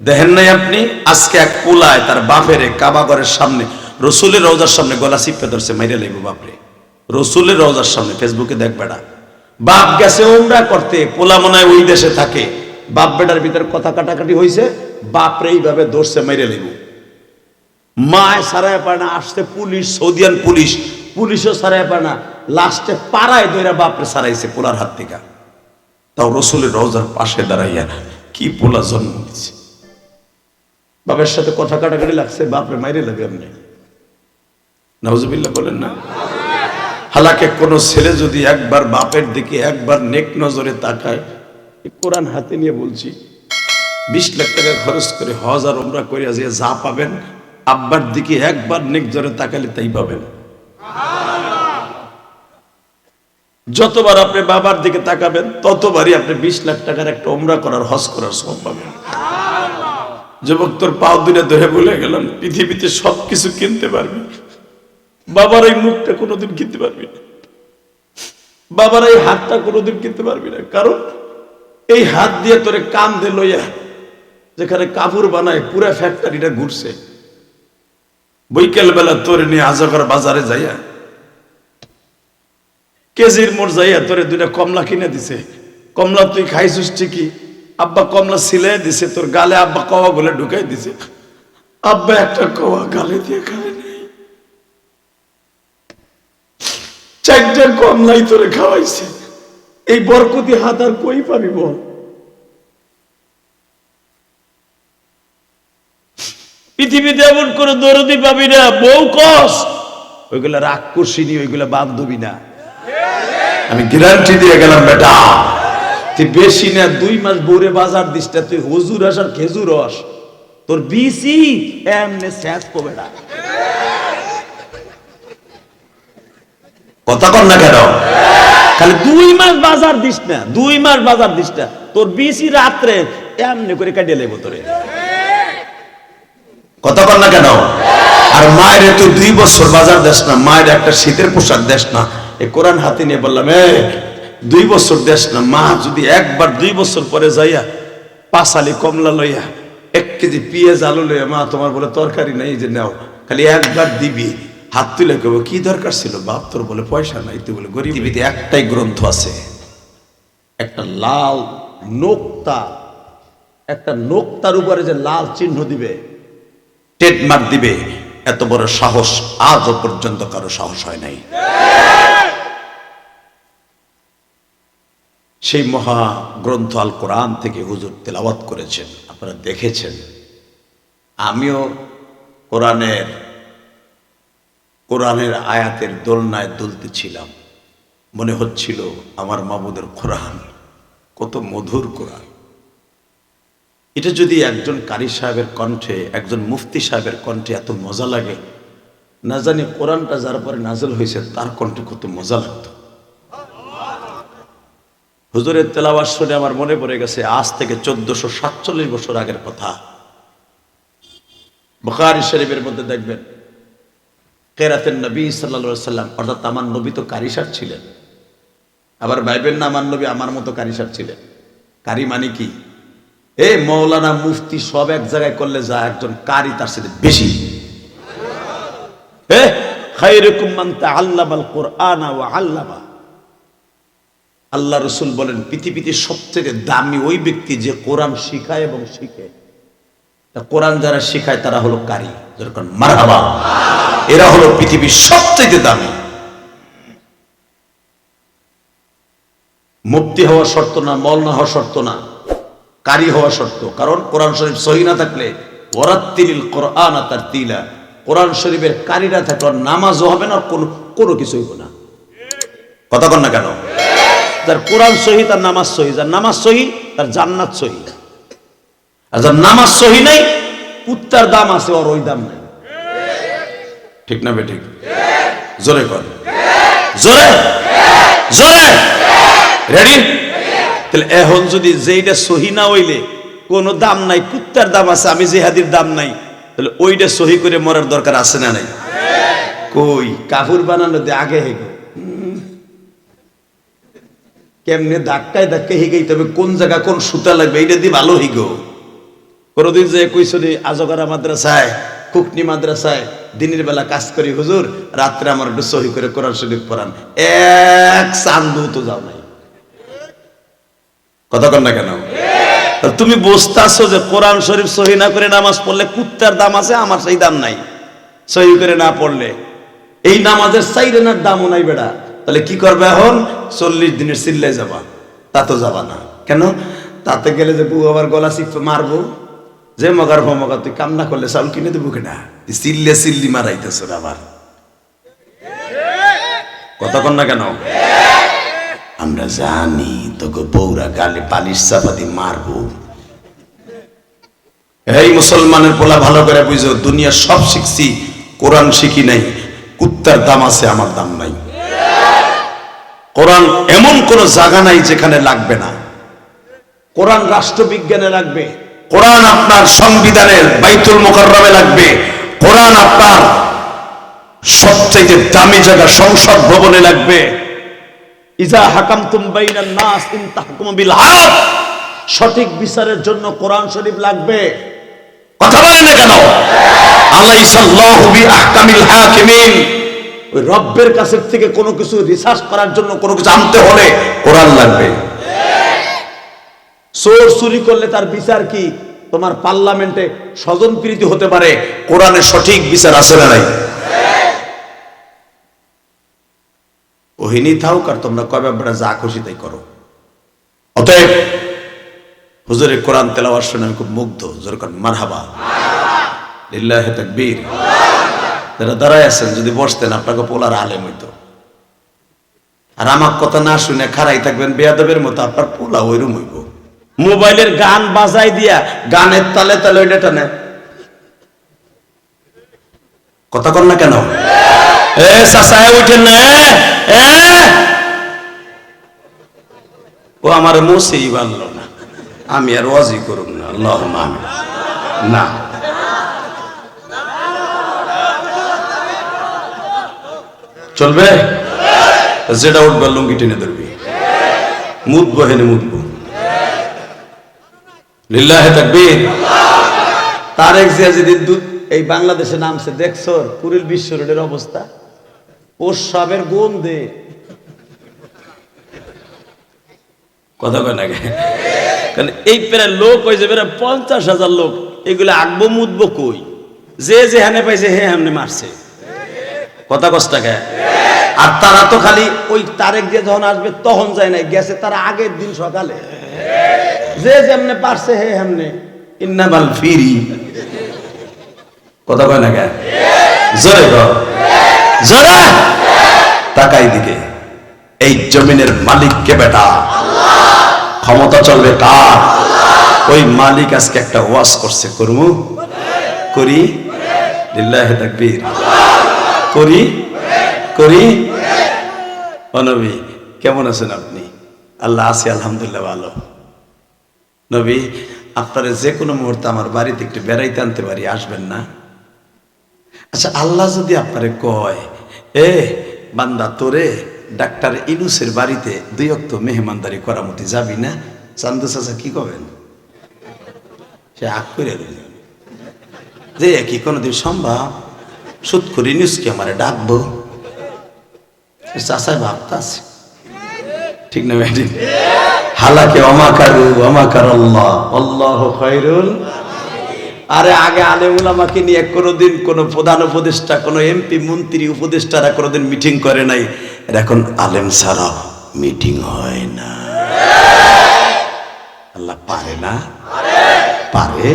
দেখেন নাই আপনি? আজকে এক পোলায় তার বাপের কাবাগরের সামনে রসুলের রোজার সামনে গলা চিপে ধরছে, মাইরে লাগবো বাপরে। রসুলের রোজার সামনে, ফেসবুকে দেখ বেড়া। বাপ গেছে ওমরা করতে, পোলা মনে ওই দেশে থাকে। বাপ বেটার ভিতরে কথা কাটাকাটি হয়েছে বাপরে এইভাবে ধরছে, মাইরে লাগবো মায় সারায় পায় না আসতে পুলিশ, সৌদিয়ান পুলিশ। পুলিশও সারায় পায় না লাস্টে পাড়ায় দইরা বাপরে সারাইছে পোলার হাত থেকে। তাও রসুলের রোজার পাশে দাঁড়াইয়া কি পোলা জন্ম দিচ্ছে বাপের সাথে কথা কাটাকাটি লাগছে, বাপরে মাইরে লাগে এমনি নাউজুবিল্লাহ বলেন না। হালাকে কোনো ছেলে যদি একবার বাপের দিকে একবার নেক নজরে তাকায় কোরআন হাতে নিয়ে বলছি, বিশ লাখ টাকা খরচ করে হজ আর ওমরা করে যে যা পাবেন, আব্বার দিকে একবার নেক জোরে তাকালে তাই পাবেন। যতবার আপনি বাবার দিকে তাকাবেন, ততবারই আপনি বিশ লাখ টাকার একটা ওমরা করার, হজ করার সব পাবেন। যুবক তোর পাও দূরে ধরে বলে গেলাম, পৃথিবীতে সবকিছু কিনতে পারবি। বাবার এই মুখটা কোনোদিন কিনতে পারবি না। বাবার এই হাতটা কোনোদিন কিনতে পারবি না। কারণ এই হাত দিয়ে তোরে কান দে লইয়া যেখানে কাপড় বানায়, পুরা ফ্যাক্টরিটা ঘুরছে। বৈকাল বেলা তোরে নিয়ে আজগর বাজারে যাইয়া, কেজির মোড় যাইয়া তোরে দুইটা কমলা কিনে দিছে। কমলা তুই খাইছিস ঠিকই আব্বা কমলা সিলাই দিছে, তোর গালে আব্বা কওয়া গুলো ঢুকাই দিছে। আব্বা একটা কওয়া গালে দিয়ে খাবে নাই। চারটা কমলাই তোরে খাওয়াইছে। এই বরকতি হাত আর কই পাবি বল? পৃথিবীতে এমন করে দরদি পাবি না, বউ কস। ওইগুলা রাগ করছিনি ওইগুলা বান্ধবী না। আমি গ্যারান্টি দিয়ে গেলাম, বেটা। বেশি না, দুই মাস বউরে বাজার দিস না তুই হুজুর আস আর খেজুর তোর বিসি কথা কর না কেন? খালি দুই মাস বাজার দিস না, দুই মাস বাজার দিস না। তোর বিসি রাত্রে এমনি করে কাটিয়ে লেবো তোরে। কথা কর না কেন? আর মায়ের তুই দুই বছর বাজার দেশ না, মায়ের একটা শীতের পোশাক দেশ না। এ কোরআন হাতে নিয়ে বললাম, এ দুই বছর দেশ না মা যদি একবার দুই বছর পরে যাইয়া পাঁচালি কমলা লইয়া এক কেজি পেঁয়াজ আলু লইয়া মা তোমার বলে তরকারি নাই যে নাও খালি একবার দিবি হাত তুলে কেবো কি দরকার ছিল? বাপ তোর বলে পয়সা নাই। তুই বলে গরিব পৃথিবীতে একটাই গ্রন্থ আছে একটা লাল নোক্তা একটা নোক্তার উপরে যে লাল চিহ্ন দিবে ট্রেডমার্ক দিবে এত বড় সাহস আজও পর্যন্ত কারও সাহস হয় নাই। সেই মহা গ্রন্থ আল কোরআন থেকে হুজুর তেলাওয়াত করেছেন। আপনারা দেখেছেন। আমিও কোরআনের কোরআনের আয়াতের দোলনায় দুলতে ছিলাম। মনে হচ্ছিল আমার মাবুদের কোরআন, কত মধুর কোরআন। এটা যদি একজন কারি সাহেবের কণ্ঠে, একজন মুফতি সাহেবের কণ্ঠে এত মজা লাগে, না জানি কোরআনটা যার পরে নাজল হয়েছে, তার কণ্ঠে কত মজা লাগতো। হুজুরের তেলাওয়াত শুনে আমার মনে পড়ে গেছে, আজ থেকে চোদ্দশো সাতচল্লিশ বছর আগের কথা। বুখারি শরীফের মধ্যে দেখবেন কেরাতেন নবী সাল্লা সাল্লাম অর্থাৎ আমার নবী তো কারিসার ছিলেন। আবার ভাইবেন না, আমার নবী আমার মতো কারিসার ছিলেন। কারি মানে কি? এ মৌলানা মুফতি সব এক জায়গায় করলে যা একজন কারি তার সাথে বেশি। এ তাআল্লামাল কুরআনা ওয়া আল্লামা। আল্লাহ রসুল বলেন, পৃথিবীতে সবথেকে দামি ওই ব্যক্তি যে কোরআন শিখায় এবং শিখে। কোরআন যারা শিখায়, তারা হলো কারি। যেরকম মারহাবা। এরা হলো পৃথিবীর সবথেকে দামি। মুক্তি হওয়া শর্ত না মলনা হওয়া শর্ত না। কারি হওয়া শর্ত। কারণ কোরআন শরীফ সহি না থাকলে ওরাত্তিল কোরআন তার তিলা কোরআন শরীফের কারি না থাকলে, নামাজও হবে না কোনো কোনো কিছু হইব না। কথা কন না কেন? যার কোরআন সহি তার নামাজ সহি। যার নামাজ সহি তার জান্নাত সহি। আর যার নামাজ সহি নাই কুত্তার দাম আছে ওর ওই দাম নাই। ঠিক না বে ঠিক? জোরে কর। জোরে? জোরে? রেডি তাহলে এখন যদি যেইটা সহি না হইলে কোনো দাম নাই কুত্তার দাম আছে আমি জেহাদির দাম নাই তাহলে ওইটা সহি করে মরার দরকার আছে না নাই? কই? কাপড় বানানো দে আগে হেগো। কেমনে ধাক্কায় ধাক্কায় হিগেই তবে কোন জায়গা, কোন সুতা লাগবে, এইটা দিয়ে ভালো হিগো কোনোদিন যে কইসনি আজগরা মাদ্রাসায়, কুকনি মাদ্রাসায় দিনের বেলা কাজ করি, হুজুর, রাত্রে আমার একটু সহি করে কোরআন শরীফ পড়ান। এক চান্দু তো যাও নাই। কথা কন না কেন? তুমি বুঝতেছো যে কোরআন শরীফ সহি না করে নামাজ পড়লে কুত্তার দাম আছে, আমার সেই দাম নাই। সহি করে না পড়লে। এই নামাজের সাইরেনার দামও নাই বেড়া। তাহলে কি করবে এখন? চল্লিশ দিনের সিল্লে যাবা। তা তো যাবা না। কেন? তাতে গেলে যে বউ আবার গলা চিপে মারবো। যে মগার ভমগা তুই কাম না করলে চাউল কিনে দেবো কেনা? তুই চিল্লে চিল্লি মারাইতেছ আবার। কন না কেন? আমরা জানি তোকে বৌরা গালে পালিশ চাপাতি মারবো। এই মুসলমানের পোলা ভালো করে বুঝো দুনিয়া সব শিখছি, কোরআন শিখি নাই, কুত্তার দাম আছে, আমার দাম নাই। কোরআন এমন কোন জায়গা নাই যেখানে লাগবে না। কোরআন রাষ্ট্রবিজ্ঞানে লাগবে। কোরআন আপনার সংবিধানের বাইতুল মোকাররমে লাগবে। কোরআন আপনার সবচেয়ে দামি জায়গা সংসদ ভবনে লাগবে। ইজা হাকামতুম বাইনান নাস ইন তাহকুমু বিল হক সঠিক বিচারের জন্য কোরআন শরীফ লাগবে। কথা বলেন না কেন? আলাইসাল্লাহু বিআহকামিল হাকিমিন। ওই রব্বের কাছ থেকে কোনো কিছু রিসার্চ করার জন্য কোনো কিছু আনতে হলে কোরআন লাগবে। চোর চুরি করলে তার বিচার কি? তোমার পার্লামেন্টে স্বজন প্রীতি হতে পারে কোরআনে সঠিক বিচার আছে না নাই? ওহিনী থাকুক আর তোমরা কবে আমরা যা খুশি তাই করো। অতএব হুজুরের কোরআন তেলাওয়ার শুনে আমি খুব মুগ্ধ। হুজুর করেন মারহাবা। লিল্লাহ তাকবীর। যারা দাঁড়ায় আছেন, যদি বসতেন আপনাকে পোলার আলেম হইতো। আর আমার কথা না শুনে খারাই থাকবেন, বেয়াদবের মতো আপনার পোলা ওইরম হইব। মোবাইলের গান বাজাই দিয়া গানের তালে তালে ওইটা টানে। কথা কর না কেন? এ চাচায় উঠেন। ও আমার মোসেই বানলো না। আমি আর ওয়াজি করুন না আল্লাহ না। চলবে? যেটা উঠবে লুঙ্গি টেনে ধরবি। মুদবো হেনে মুদবো লিল্লাহে তাকবীর। তারেক জিয়া যেদিন দু- এই বাংলাদেশে নামছে দেখছ? কুড়িল বিশ্ব রোডের অবস্থা। ও সবের গন্ধে। কথা কয় না কারণ এই প্রায় লোক হয়েছে প্রায় পঞ্চাশ হাজার লোক। এগুলো আঁকবো, মুদবো কই? যে যেখানে পাইছে, হে হামনে মারছে। কথা কষ্টাকে আর তারা তো খালি ওই তারেক দিয়ে যখন আসবে তখন যায় নাই, গেছে তারা আগের দিন সকালে। যে যেমনে পারছে হে হেমনে। ইন্নামাল ফিরি। কথা কয় না জোরে জোরে! তাকাই দিকে। এই জমিনের মালিক কে বেটা? ক্ষমতা চলবে কার? ওই মালিক আজকে একটা ওয়াজ করছে, করমু? করি? লিল্লাহে তাকবীর। করি করি। অনবী, কেমন আছেন আপনি? আল্লাহ আছি, আলহামদুলিল্লাহ ভালো। নবী, আপনারা যে কোনো মুহূর্তে আমার বাড়িতে একটু বেড়াইতে আনতে পারি, আসবেন না? আচ্ছা আল্লাহ যদি আপনারে কয়, এ বান্দা, তোরে ডাক্তার ইনুসের বাড়িতে দুই অক্ত মেহমানদারি করা মতি যাবি না? চান্দু চাচা কি করবেন সে আগ করে যে কি কোনোদিন সম্ভব? সুদ করে ইনুসকে আমারে ডাকবো। চাষায় ভাবতাছে ঠিক না ম্যাডি হালাকে অমাকারু অমাকার আল্লাহ আল্লাহ খৈরুল আরে আগে আলেমুল আমাকে নিয়ে কোনোদিন কোনো প্রধান উপদেষ্টা, কোনো এমপি, মন্ত্রী, উপদেষ্টারা কোনোদিন মিটিং করে নাই। এখন আলেম ছাড়া মিটিং হয় না। আল্লাহ পারে না? পারে।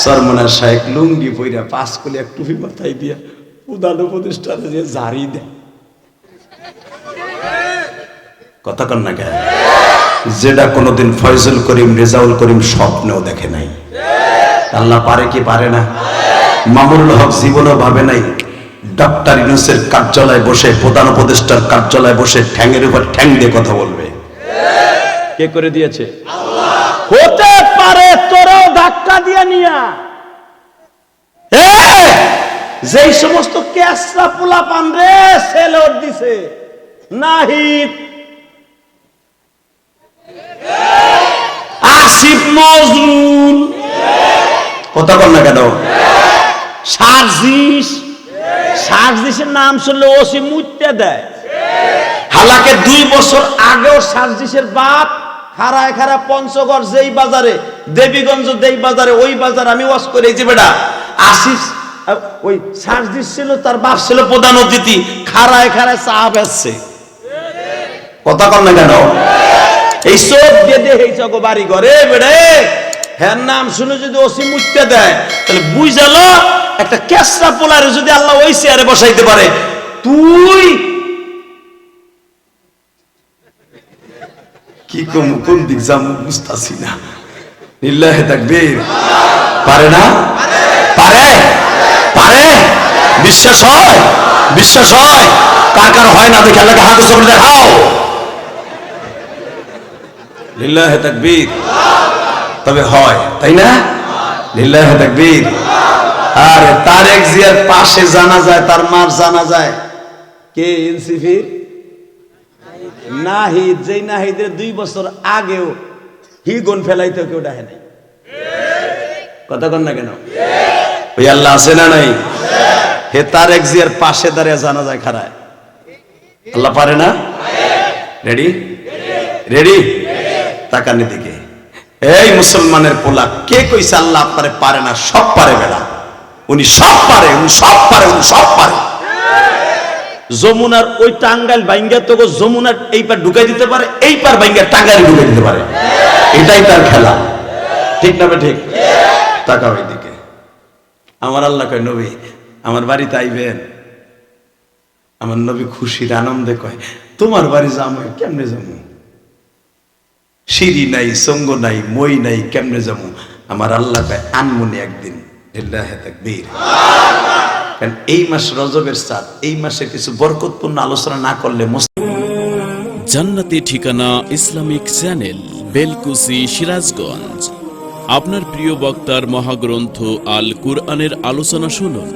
সরমনার শাহেক লুঙ্গি পইরা পাস করে এক টুপি মাথায় দিয়া প্রধান উপদেষ্টারা যে জারি দেয়। কথা কন না কেন? যেটা কোনোদিন ফয়জল করিম, রেজাউল করিম স্বপ্নেও দেখে নাই। আল্লাহ পারে কি পারে না? মামুনুল হক জীবনও ভাবে নাই ডক্টর ইউনুসের কার্যালয়ে বসে, প্রধান উপদেষ্টার কার্যালয়ে বসে ঠ্যাংয়ের উপর ঠ্যাং দিয়ে কথা বলবে। কে করে দিয়েছে? হতে পারে, তোরও ধাক্কা দিয়ে নিয়া। যেই সমস্ত ক্যাসরা পোলা পান রে সেলর দিছে। নাহিদ। আসিফ নজরুল। কথা কর না কেন? সার্জিস। সার্জিসের নাম শুনলে ওসি মুইতে দেয়। হালাকে দুই বছর আগেও সার্জিসের বাপ খারায় খারা পঞ্চগড় যেই বাজারে, দেবীগঞ্জ যেই বাজারে, ওই বাজার আমি ওয়াশ করে এই যে বেটা আসিস ওই সার্জিস ছিল তার বাপ ছিল প্রধান অতিথি। খারায় খারায় চা বেচছে কথা কর না কেন? এই সব বেদে এই চক বাড়ি ঘরে বেড়ে হ্যাঁ নাম শুনে যদি ওসি মুইতে দেয়, তাহলে বুঝালো, একটা কেসরা পোলারে যদি আল্লাহ ওই চেয়ারে বসাইতে পারে, তুই কি কম কোন দিক যাম বুঝতাছি না নিল্লাহে তাকবীর। পারে না? পারে? পারে? বিশ্বাস হয়? বিশ্বাস হয়? কার কার হয় না দেখে আল্লাহকে হাতে চোখে দেখাও। তাকবীর। তবে হয়, তাই না? লিল্লাহে তাকবীর। আর তারেক জিয়ার পাশে জানা যায়, তার মার জানা যায়। কে এনসিফির নাহিদ যেই নাহিদের দুই বছর আগেও হি গুণ ফেলাইতে কেউ ডাহে নাই। কথা কন না কেন? ওই আল্লাহ আছে না নাই? হে তারেক জিয়ার পাশে দাঁড়িয়ে জানা যায় খারায় আল্লাহ পারে না? রেডি রেডি তাকানি দিকে এই মুসলমানের পোলা, কে কইছে আল্লাহ আপনারে পারে না? সব পারে বেড়া। উনি সব পারে, উনি সব পারে, উনি সব পারে। যমুনার ওই টাঙ্গাইল বাইঙ্গা তো যমুনার এই পার ঢুকাই দিতে পারে, এই পার ভাঙ্গা টাঙ্গারি ঢুকে দিতে পারে। এটাই তার খেলা। ঠিক না ঠিক তাকাও দিকে আমার আল্লাহ কয়, নবী, আমার বাড়িতে আইবেন। আমার নবী খুশির আনন্দে কয়, তোমার বাড়ি যাব কেমনে যাব সিঁড়ি নাই, সঙ্গ নাই, মই নাই, কেমনে যাব আমার আল্লাহ কয়, আনমনি একদিন, লিল্লাহে তাকবীর। কারণ এই মাস রজবের চাঁদ এই মাসে কিছু বরকতপূর্ণ আলোচনা না করলে জান্নাতি ঠিকানা ইসলামিক চ্যানেল, বেলকুসি, সিরাজগঞ্জ। আপনার প্রিয় বক্তার মহাগ্রন্থ আল কুরআনের আলোচনা শুনুন।